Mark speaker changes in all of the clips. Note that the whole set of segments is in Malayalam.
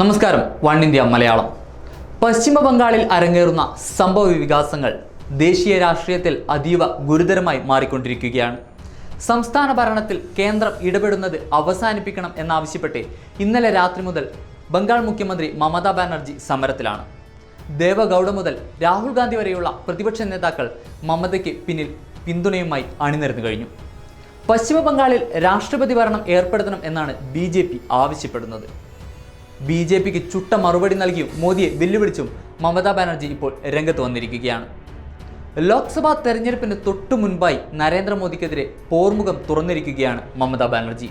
Speaker 1: നമസ്കാരം വൺ ഇന്ത്യ മലയാളം. പശ്ചിമ ബംഗാളിൽ അരങ്ങേറുന്ന സംഭവ വികാസങ്ങൾ ദേശീയ രാഷ്ട്രീയത്തിൽ അതീവ ഗുരുതരമായി മാറിക്കൊണ്ടിരിക്കുകയാണ്. സംസ്ഥാന ഭരണത്തിൽ കേന്ദ്രം ഇടപെടുന്നത് അവസാനിപ്പിക്കണം എന്നാവശ്യപ്പെട്ട് ഇന്നലെ രാത്രി മുതൽ ബംഗാൾ മുഖ്യമന്ത്രി മമതാ ബാനർജി സമരത്തിലാണ്. ദേവഗൗഡ മുതൽ രാഹുൽ ഗാന്ധി വരെയുള്ള പ്രതിപക്ഷ നേതാക്കൾ മമതയ്ക്ക് പിന്നിൽ പിന്തുണയുമായി അണിനിരന്നു കഴിഞ്ഞു. പശ്ചിമ ബംഗാളിൽ രാഷ്ട്രപതി ഭരണം ഏർപ്പെടുത്തണം എന്നാണ് ബി ആവശ്യപ്പെടുന്നത്. ബി ജെ പിക്ക് ചുട്ട മറുപടി നൽകിയും മോദിയെ വെല്ലുവിളിച്ചും മമതാ ബാനർജി ഇപ്പോൾ രംഗത്ത് വന്നിരിക്കുകയാണ്. ലോക്സഭാ തെരഞ്ഞെടുപ്പിന് തൊട്ടു മുൻപായി നരേന്ദ്രമോദിക്കെതിരെ പോർമുഖം തുറന്നിരിക്കുകയാണ് മമതാ ബാനർജി.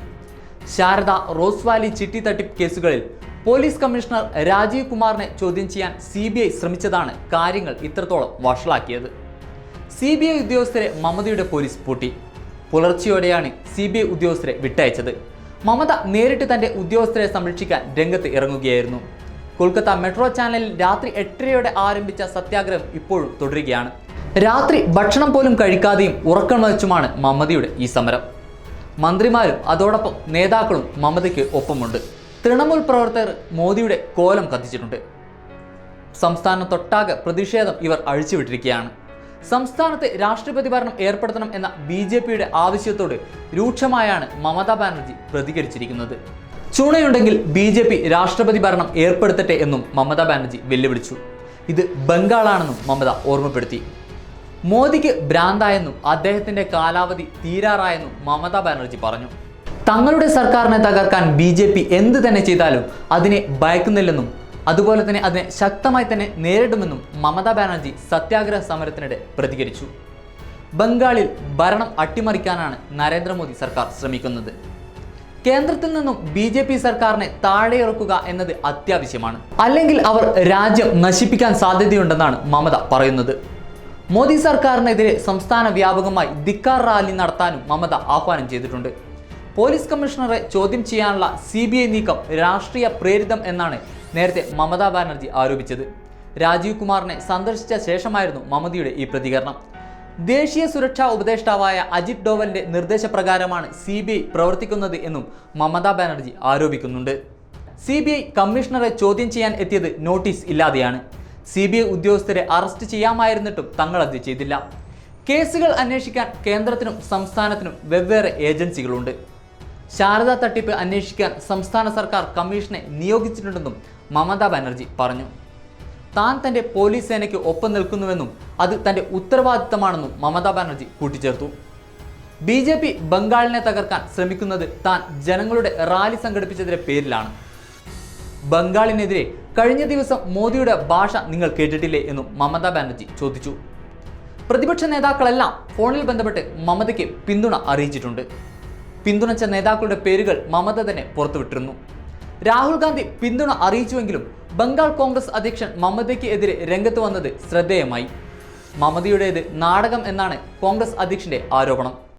Speaker 1: ശാരദ റോസ് വാലി ചിട്ടി തട്ടിപ്പ് കേസുകളിൽ പോലീസ് കമ്മീഷണർ രാജീവ് കുമാറിനെ ചോദ്യം ചെയ്യാൻ സി ബി ഐ ശ്രമിച്ചതാണ് കാര്യങ്ങൾ ഇത്രത്തോളം വഷളാക്കിയത്. സി ബി ഐ ഉദ്യോഗസ്ഥരെ മമതയുടെ പോലീസ് പൂട്ടി. പുലർച്ചെയോടെയാണ് സി ബി ഐ ഉദ്യോഗസ്ഥരെ വിട്ടയച്ചത്. മമത നേരിട്ട് തന്റെ ഉദ്യോഗസ്ഥരെ സംരക്ഷിക്കാൻ രംഗത്ത് ഇറങ്ങുകയായിരുന്നു. കൊൽക്കത്ത മെട്രോ ചാനലിൽ രാത്രി എട്ടരയോടെ ആരംഭിച്ച സത്യാഗ്രഹം ഇപ്പോഴും തുടരുകയാണ്. രാത്രി ഭക്ഷണം പോലും കഴിക്കാതെയും ഉറക്കം വച്ചുമാണ് മമതയുടെ ഈ സമരം. മന്ത്രിമാരും അതോടൊപ്പം നേതാക്കളും മമതയ്ക്ക് ഒപ്പമുണ്ട്. തൃണമൂൽ പ്രവർത്തകർ മോദിയുടെ കോലം കത്തിച്ചിട്ടുണ്ട്. സംസ്ഥാനത്തൊട്ടാകെ പ്രതിഷേധം ഇവർ അഴിച്ചുവിട്ടിരിക്കുകയാണ്. സംസ്ഥാനത്ത് രാഷ്ട്രപതി ഭരണം ഏർപ്പെടുത്തണം എന്ന ബി ജെ പിയുടെ ആവശ്യത്തോട് രൂക്ഷമായാണ് മമതാ ബാനർജി പ്രതികരിച്ചിരിക്കുന്നത്. ചൂണയുണ്ടെങ്കിൽ ബി ജെ പി രാഷ്ട്രപതി ഭരണം ഏർപ്പെടുത്തട്ടെ എന്നും മമതാ ബാനർജി വെല്ലുവിളിച്ചു. ഇത് ബംഗാളാണെന്നും മമത ഓർമ്മപ്പെടുത്തി. മോദിക്ക് ഭ്രാന്തായെന്നും അദ്ദേഹത്തിന്റെ കാലാവധി തീരാറായെന്നും മമതാ ബാനർജി പറഞ്ഞു. തങ്ങളുടെ സർക്കാരിനെ തകർക്കാൻ ബി ജെ പി എന്ത് തന്നെ ചെയ്താലും അതിനെ ഭയക്കുന്നില്ലെന്നും അതുപോലെ തന്നെ അതിനെ ശക്തമായി തന്നെ നേരിടുമെന്നും മമതാ ബാനർജി സത്യാഗ്രഹ സമരത്തിനിടെ പ്രതികരിച്ചു. ബംഗാളിൽ ഭരണം അട്ടിമറിക്കാനാണ് നരേന്ദ്രമോദി സർക്കാർ ശ്രമിക്കുന്നത്. കേന്ദ്രത്തിൽ നിന്നും ബി ജെ പി സർക്കാരിനെ താഴെയിറക്കുക എന്നത് അത്യാവശ്യമാണ്. അല്ലെങ്കിൽ അവർ രാജ്യം നശിപ്പിക്കാൻ സാധ്യതയുണ്ടെന്നാണ് മമത പറയുന്നത്. മോദി സർക്കാരിനെതിരെ സംസ്ഥാന വ്യാപകമായി ധിക്കാർ റാലി നടത്താനും മമത ആഹ്വാനം ചെയ്തിട്ടുണ്ട്. പോലീസ് കമ്മീഷണറെ ചോദ്യം ചെയ്യാനുള്ള സി നീക്കം രാഷ്ട്രീയ പ്രേരിതം എന്നാണ് നേരത്തെ മമതാ ബാനർജി ആരോപിച്ചത്. രാജീവ് കുമാറിനെ സന്ദർശിച്ച ശേഷമായിരുന്നു മമതയുടെ ഈ പ്രതികരണം. ദേശീയ സുരക്ഷാ ഉപദേഷ്ടാവായ അജിത് ഡോവലിന്റെ നിർദ്ദേശപ്രകാരമാണ് സി ബി ഐ പ്രവർത്തിക്കുന്നത് എന്നും മമതാ ബാനർജി ആരോപിക്കുന്നുണ്ട്. സി ബി ഐ കമ്മീഷണറെ ചോദ്യം ചെയ്യാൻ എത്തിയത് നോട്ടീസ് ഇല്ലാതെയാണ്. സി ബി ഐ ഉദ്യോഗസ്ഥരെ അറസ്റ്റ് ചെയ്യാമായിരുന്നിട്ടും തങ്ങൾ അത് ചെയ്തില്ല. കേസുകൾ അന്വേഷിക്കാൻ കേന്ദ്രത്തിനും സംസ്ഥാനത്തിനും വെവ്വേറെ ഏജൻസികളുണ്ട്. ശാരദാ തട്ടിപ്പ് അന്വേഷിക്കാൻ സംസ്ഥാന സർക്കാർ കമ്മീഷനെ നിയോഗിച്ചിട്ടുണ്ടെന്നും മമതാ ബാനർജി പറഞ്ഞു. താൻ തന്റെ പോലീസ് സേനയ്ക്ക് ഒപ്പം നിൽക്കുന്നുവെന്നും അത് തന്റെ ഉത്തരവാദിത്തമാണെന്നും മമതാ ബാനർജി കൂട്ടിച്ചേർത്തു. ബി ജെ പി ബംഗാളിനെ തകർക്കാൻ ശ്രമിക്കുന്നത് താൻ ജനങ്ങളുടെ റാലി സംഘടിപ്പിച്ചതിന്റെ പേരിലാണ്. ബംഗാളിനെതിരെ കഴിഞ്ഞ ദിവസം മോദിയുടെ ഭാഷ നിങ്ങൾ കേട്ടിട്ടില്ലേ എന്നും മമതാ ബാനർജി ചോദിച്ചു. പ്രതിപക്ഷ നേതാക്കളെല്ലാം ഫോണിൽ ബന്ധപ്പെട്ട് മമതയ്ക്ക് പിന്തുണ അറിയിച്ചിട്ടുണ്ട്. പിന്തുണച്ച നേതാക്കളുടെ പേരുകൾ മമത തന്നെ പുറത്തുവിട്ടിരുന്നു. രാഹുൽ ഗാന്ധി പിന്തുണ അറിയിച്ചുവെങ്കിലും ബംഗാൾ കോൺഗ്രസ് അധ്യക്ഷൻ മമതയ്ക്ക് എതിരെ രംഗത്ത് വന്നത് ശ്രദ്ധേയമായി. മമതയുടേത് നാടകം എന്നാണ് കോൺഗ്രസ് അധ്യക്ഷന്റെ ആരോപണം.